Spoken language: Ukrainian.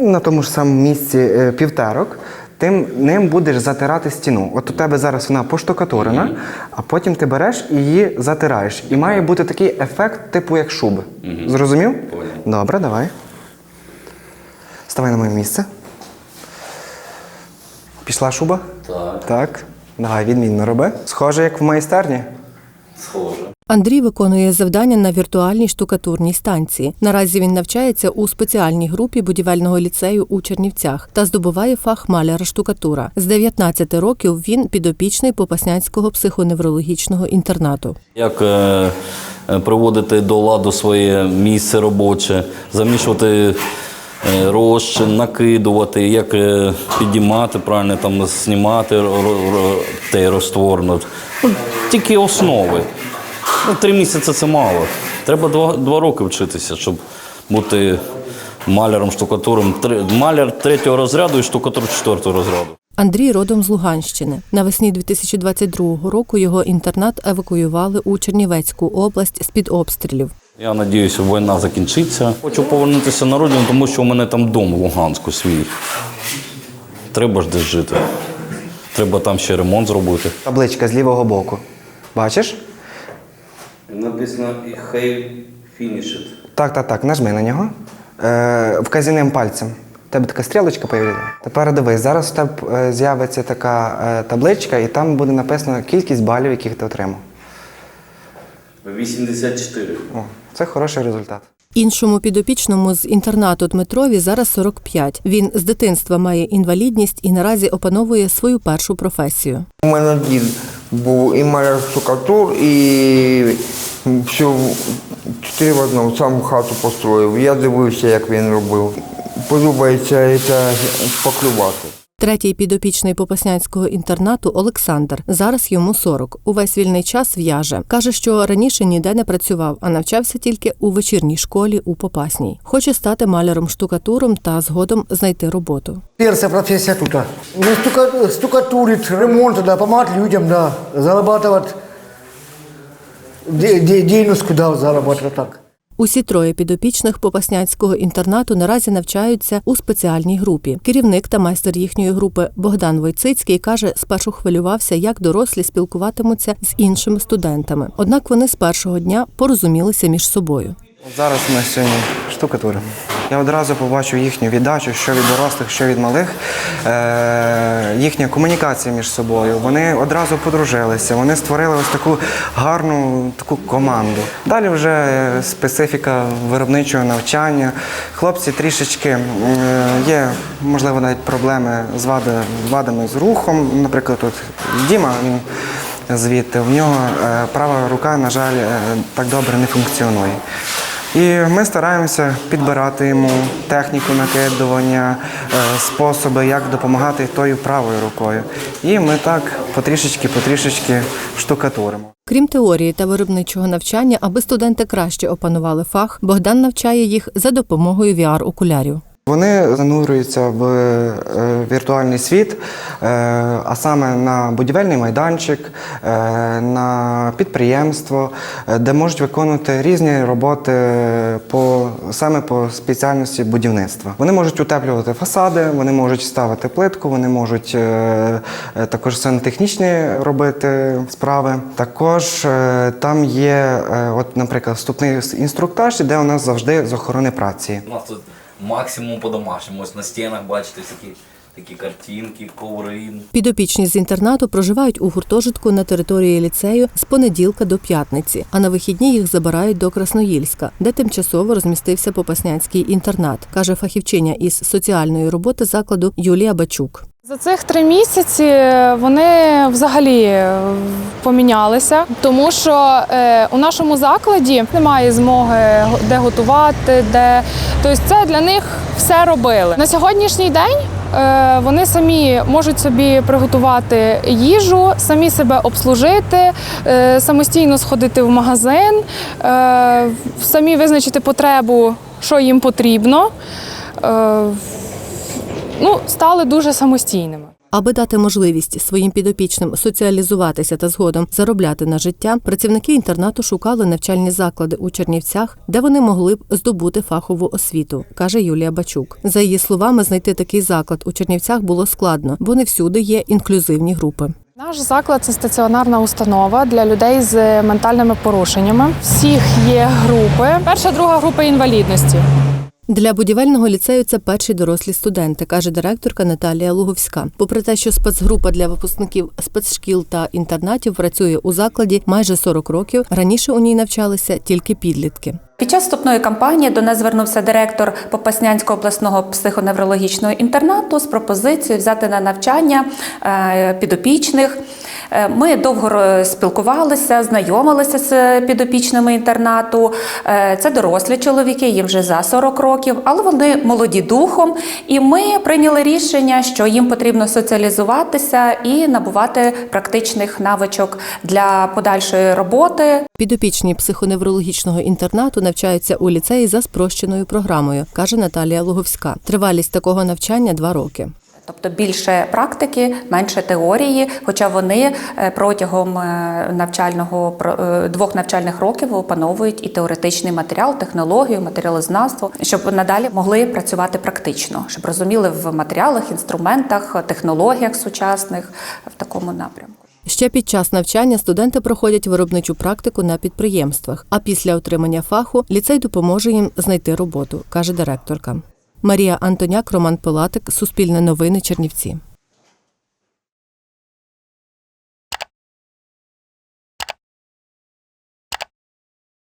на тому ж самому місці е, півтерок, ти ним будеш затирати стіну. От у тебе зараз вона поштукатурена, а потім ти береш і її затираєш. І має бути такий ефект, типу як шуби. Зрозумів? Добре, давай. Ставай на моє місце. Пішла шуба? Так, Так. Давай, відмінно роби. Схоже, як в майстерні. Схоже. Андрій виконує завдання на віртуальній штукатурній станції. Наразі він навчається у спеціальній групі будівельного ліцею у Чернівцях та здобуває фах маляра штукатура. З 19 років він підопічний Попаснянського психоневрологічного інтернату. Як е, е, приводити до ладу своє місце робоче, замішувати е, розчин, накидувати, як підіймати правильно, там, знімати ро- ро- той розтвор. Ну, тільки основи. Ну, три місяці це мало. Треба два, два роки вчитися, щоб бути маляром, штукатуром. Три, маляр третього розряду і штукатур четвертого розряду. Андрій родом з Луганщини. Навесні 2022 року його інтернат евакуювали у Чернівецьку область з-під обстрілів. Я сподіваюся, війна закінчиться. Хочу повернутися на родину, тому що у мене там дом в Луганську свій. Треба ж десь жити. Треба там ще ремонт зробити. Табличка з лівого боку. Бачиш? Написано «Hey finished». Так, так, так, нажми на нього. Е, вказівним пальцем. У тебе така стрілочка появляється. Тепер дивись, зараз у тебе е, з'явиться така е, табличка, і там буде написано кількість балів, яких ти отримав. 84. О, це хороший результат. Іншому підопічному з інтернату Дмитрові зараз 45. Він з дитинства має інвалідність і наразі опановує свою першу професію. У мене дід був і маляр штукатур, і все чотири в одному, сам хату построїв. Я дивився, як він робив. Подобається це шпаклювати. Третій підопічний Попаснянського інтернату Олександр. Зараз йому 40. Увесь вільний час в'яже. Каже, що раніше ніде не працював, а навчався тільки у вечірній школі у Попасній. Хоче стати маляром-штукатуром та згодом знайти роботу. Перша професія тут. Ну, стука, стукатурить, ремонт, да, помогать людям, да, де, денежку, куда зарабатывать так. Усі троє підопічних Попаснянського інтернату наразі навчаються у спеціальній групі. Керівник та майстер їхньої групи Богдан Войцицький каже, спершу хвилювався, як дорослі спілкуватимуться з іншими студентами. Однак вони з першого дня порозумілися між собою. Зараз у сьогодні штукатура. Я одразу побачу їхню віддачу, що від дорослих, що від малих, е- їхня комунікація між собою. Вони одразу подружилися, вони створили ось таку гарну таку команду. Далі вже специфіка виробничого навчання. Хлопці трішечки е, є, можливо, навіть проблеми з вадами з рухом. Наприклад, тут Діма, він звідти. В нього е, права рука, на жаль, е, так добре не функціонує. І ми стараємося підбирати йому техніку накидування, е, способи, як допомагати тою правою рукою. І ми так потрішечки-потрішечки штукатуримо. Крім теорії та виробничого навчання, аби студенти краще опанували фах, Богдан навчає їх за допомогою VR-окулярів. Вони занурюються в е, віртуальний світ, е, а саме на будівельний майданчик, е, на підприємство, де можуть виконувати різні роботи по саме по спеціальності будівництва. Вони можуть утеплювати фасади, вони можуть ставити плитку, вони можуть також сантехнічні робити справи. Також там є, от, наприклад, вступний інструктаж, де у нас завжди з охорони праці. Максимум по-домашньому. Ось на стінах бачите такі. такі картинки, коври. Підопічні з інтернату проживають у гуртожитку на території ліцею з понеділка до п'ятниці, а на вихідні їх забирають до Красноїльська, де тимчасово розмістився Попаснянський інтернат, каже фахівчиня із соціальної роботи закладу Юлія Бачук. За цих три місяці вони взагалі е, помінялися, тому що е, у нашому закладі немає змоги де готувати, де тобто це для них все робили. На сьогоднішній день е, вони самі можуть собі приготувати їжу, самі себе обслужити, е, самостійно сходити в магазин, е, самі визначити потребу, що їм потрібно. Ну, стали дуже самостійними. Аби дати можливість своїм підопічним соціалізуватися та згодом заробляти на життя, працівники інтернату шукали навчальні заклади у Чернівцях, де вони могли б здобути фахову освіту, каже Юлія Бачук. За її словами, знайти такий заклад у Чернівцях було складно, бо не всюди є інклюзивні групи. Наш заклад це стаціонарна установа для людей з ментальними порушеннями. Всіх є групи. Перша, друга група інвалідності. Для будівельного ліцею це перші дорослі студенти, каже директорка Наталія Луговська. Попри те, що спецгрупа для випускників спецшкіл та інтернатів працює у закладі майже 40 років, раніше у ній навчалися тільки підлітки. Під час вступної кампанії до нас звернувся директор Попаснянського обласного психоневрологічного інтернату з пропозицією взяти на навчання е, підопічних. Е, Ми довго спілкувалися, знайомилися з підопічними інтернату. Е, Це дорослі чоловіки, їм вже за 40 років, але вони молоді духом. І ми прийняли рішення, що їм потрібно соціалізуватися і набувати практичних навичок для подальшої роботи. Підопічні психоневрологічного інтернату навчаються у ліцеї за спрощеною програмою, каже Наталія Луговська. Тривалість такого навчання два роки. Тобто більше практики, менше теорії, хоча вони е, протягом е, навчального е, двох навчальних років опановують і теоретичний матеріал, технологію, матеріалознавство, щоб надалі могли працювати практично, щоб розуміли в матеріалах, інструментах, технологіях сучасних в такому напрямку. Ще під час навчання студенти проходять виробничу практику на підприємствах, а після отримання фаху ліцей допоможе їм знайти роботу, каже директорка. Марія Антоняк, Роман Пилатик, Суспільне новини, Чернівці.